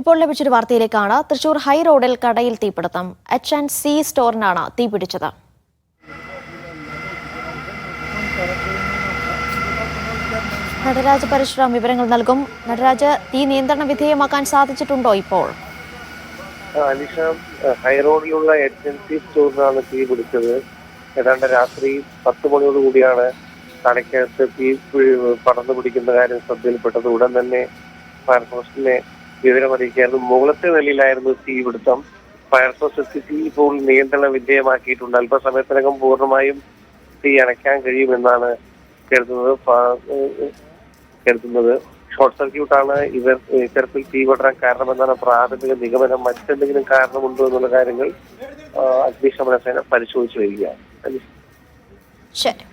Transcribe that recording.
ഇപ്പോൾ ലഭിച്ചൊരു വാർത്തയിലേക്കാണ്. തൃശൂർ ഹൈ റോഡിൽ കടയിൽ തീപിടുത്തം. എച്ച് ആൻഡ് സി സ്റ്റോറിനാണ് തീപിടിച്ചത് നടരാജ് പരശുറാം വിവരങ്ങൾ നൽകും. നടരാജ് തീ നിയന്ത്രണ വിധേയമാക്കാൻ സാധിച്ചിട്ടുണ്ടോ ഇപ്പോൾ? അലിഷ റോഡിലുള്ള ഹൈറോഡിലുള്ള എച്ച് എൻ സി സ്റ്റോറിനാണ് തീ പിടിച്ചത്. ഏതാണ്ട് രാത്രി പത്ത് മണിയോട് കൂടിയാണ് കടയ്ക്കകത്ത് തീ പടർന്നു പിടിക്കുന്ന കാര്യം ശ്രദ്ധയിൽപ്പെട്ടത്. ഉടൻ തന്നെ ഫയർഫോഴ്സിനെ വിവരമറിയിക്കായിരുന്നു മുകളത്തെ നിലയിലായിരുന്നു തീ പിടുത്തം. ഫയർഫോഴ്സ് എത്തി തീ ഇപ്പോൾ നിയന്ത്രണ വിധേയമാക്കിയിട്ടുണ്ട്. അല്പസമയത്തിനകം പൂർണമായും തീ അണയ്ക്കാൻ കഴിയുമെന്നാണ് കരുതുന്നത്. കരുതുന്നത്. ഷോർട്ട് സർക്യൂട്ടാണ് ഇവർ ഇത്തരത്തിൽ തീ പടരാൻ കാരണമെന്നാണ് പ്രാഥമിക നിഗമനം. മറ്റെന്തെങ്കിലും കാരണമുണ്ടോ എന്നുള്ള കാര്യങ്ങൾ അഗ്നിശമന സേന പരിശോധിച്ചു വരികയാണ്. ശരി.